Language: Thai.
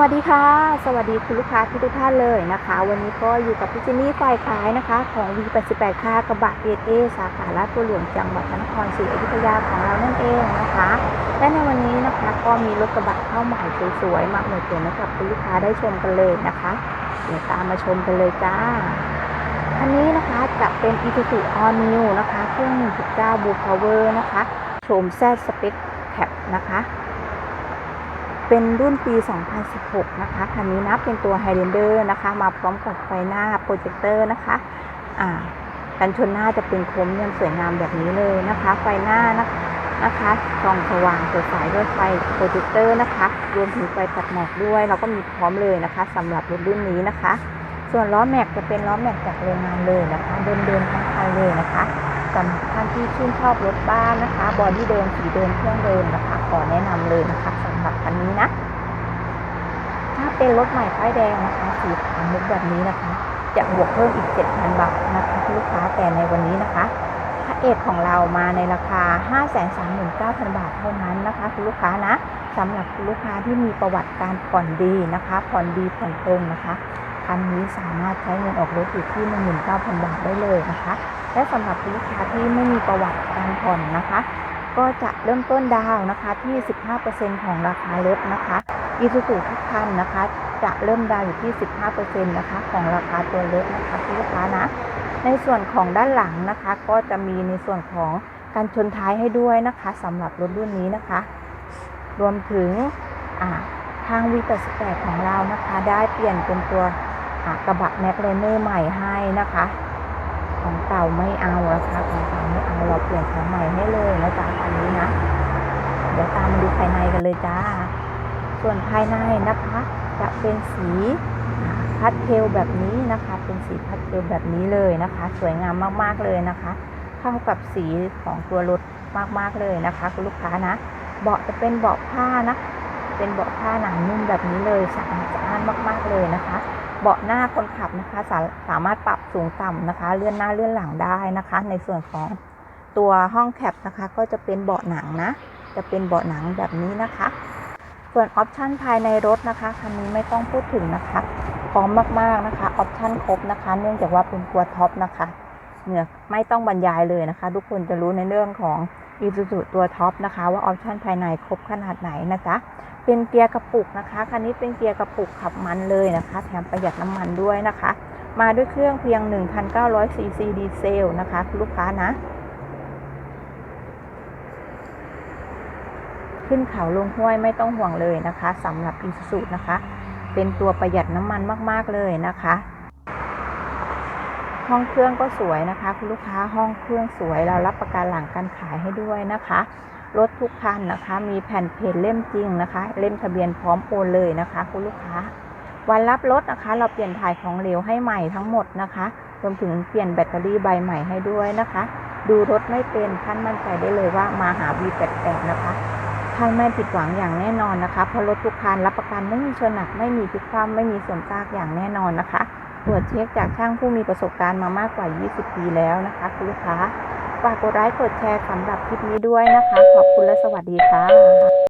วัสดีค่ะ สวัสดีคุณลูกค้าทุกท่านเลยนะคะ วันนี้ก็อยู่กับพี่เจนนี่ฝ่ายขายนะคะของ V88 ค่ะกระบะเอเอสาขาลาดบัวหลวงจังหวัดพระนครศรีอยุธยาของเรานั่นเองนะคะ และในวันนี้นะคะก็มีรถกระบะเข้าใหม่สวยๆมาอำนวยผลให้กับคุณลูกค้าได้ชมกันเลยนะคะเดี๋ยวตามมาชมกันเลยจ้าคันนี้นะคะจะเป็น Isuzu All New นะคะเครื่อง1.9 Blue Power นะคะโฉม Z Spec Cap นะคะ เป็นรุ่นปี 2016 นะคะ คันนี้นะเป็นตัว Highlander นะคะ มาพร้อมกับไฟหน้าโปรเจคเตอร์นะคะ อ่ากันชนหน้าจะเป็นโครเมียมสวยงามแบบนี้เลยนะคะ ไฟหน้านะนะคะส่องสว่างสดใสด้วยไฟโปรเจคเตอร์นะคะ รวมถึงไฟตัดหมอกด้วย เราก็มีพร้อมเลยนะคะสำหรับรถรุ่นนี้นะคะ ส่วนล้อแม็กจะเป็นล้อแม็กจากโรงงานเลยนะคะ เดิมๆทั้งคันเลยนะคะ สำหรับท่านที่ชื่นชอบรถบ้านนะคะ บอดี้เดิมสีเดิมเครื่องเดิมนะคะ ขอแนะนำเลยนะคะสำหรับคันนี้นะ ถ้าเป็นรถใหม่ป้ายแดงนะคะ สีขาวมุกแบบนี้นะคะ จะบวกเพิ่มอีก 7,000 บาทนะคะคุณลูกค้าแต่ในวันนี้นะคะพระเอกของเรามาในราคา 539,000 บาทเท่านั้นนะคะคุณลูกค้านะสำหรับคุณลูกค้าที่มีประวัติการผ่อนดีนะคะ ผ่อนดีผ่อนตรงนะคะ คันนี้สามารถใช้เงินออกรถอยู่ที่ 19,000 บาทได้เลยนะคะ และสำหรับลูกค้าที่ไม่มีประวัติการผ่อนนะคะ ก็จะเริ่มต้นดาวนะคะที่ 15%ของราคารถนะคะอีซูซูทุกคันนะคะ จะเริ่มดาวอยู่ที่ 15%นะคะของราคาตัวรถนะคะลูกค้านะ ในส่วนของด้านหลังนะคะ ก็จะมีในส่วนของการชนท้ายให้ด้วยนะคะสำหรับรถรุ่นนี้นะคะ รวมถึงอ่าทาง V88 ของเรานะคะ ได้เปลี่ยนเป็นตัว กระบะแม็กเลเนอร์ใหม่ให้นะคะ ของเก่าไม่เอานะคะของเก่าไม่เอาเราเปลี่ยนของใหม่ให้เลยนะจ๊ะอันนี้นะ เดี๋ยวตามมาดูภายในกันเลยจ้า ส่วนภายในนะคะ จะเป็นสีพัดเทลแบบนี้นะคะ เป็นสีพัดเทลแบบนี้เลยนะคะ สวยงามมากๆเลยนะคะ เข้ากับสีของตัวรถมากๆเลยนะคะคุณลูกค้านะ เบาะจะเป็นเบาะผ้านะ เป็นเบาะผ้าหนังนุ่มแบบนี้เลยสะอาดสะอ้านมากๆเลยนะคะ เบาะหน้าคนขับนะคะสาสามารถปรับสูงต่ำนะคะ เลื่อนหน้าเลื่อนหลังได้นะคะ ในส่วนของตัวห้องแคปนะคะ ก็จะเป็นเบาะหนังนะ จะเป็นเบาะหนังแบบนี้นะคะ ส่วนออปชันภายในรถนะคะคันนี้ไม่ต้องพูดถึงนะคะพร้อมมากๆนะคะออปชันครบนะคะ เนื่องจากว่าเป็นตัวท็อปนะคะเหนือไม่ต้องบรรยายเลยนะคะ ทุกคนจะรู้ในเรื่องของ i s u z u ตัวท็อปนะคะ ว่าออปชันภายในครบขนาดไหนนะจ๊ะเป็นเกียร์กระปุกนะคะ คันนี้เป็นเกียร์กระปุกขับมันเลยนะคะ แถมประหยัดน้ำมันด้วยนะคะ มาด้วยเครื่องเพียง 1,900ซีซีดีเซลนะคะคุณลูกค้านะขึ้นเขาลงห้วยไม่ต้องห่วงเลยนะคะสำหรับ i s u z u นะคะ เป็นตัวประหยัดน้ำมันมาก ๆ เลยนะคะ ห้องเครื่องก็สวยนะคะ คุณลูกค้าห้องเครื่องสวยเรารับประกันหลังการขายให้ด้วยนะคะ รถทุกคันนะคะ มีแผ่นเพจเล่มจริงนะคะ เล่มทะเบียนพร้อมโอนเลยนะคะ คุณลูกค้า วันรับรถนะคะ เราเปลี่ยนถ่ายของเหลวให้ใหม่ทั้งหมดนะคะรวมถึงเปลี่ยนแบตเตอรี่ใบใหม่ให้ด้วยนะคะ ดูรถไม่เป็นท่านมั่นใจได้เลยว่ามาหา V88 นะคะท่านไม่ผิดหวังอย่างแน่นอนนะคะเพราะรถทุกคันรับประกันไม่มีชนหนักไม่มีพลิกคว่ำไม่มีส่วนซากอย่างแน่นอนนะคะ ตรวจเช็คจากช่างผู้มีประสบการณ์มามากกว่า 20 ปีแล้วนะคะคุณลูกค้าฝากกดไลค์กดแชร์สำหรับคลิปนี้ด้วยนะคะ ขอบคุณและสวัสดีค่ะ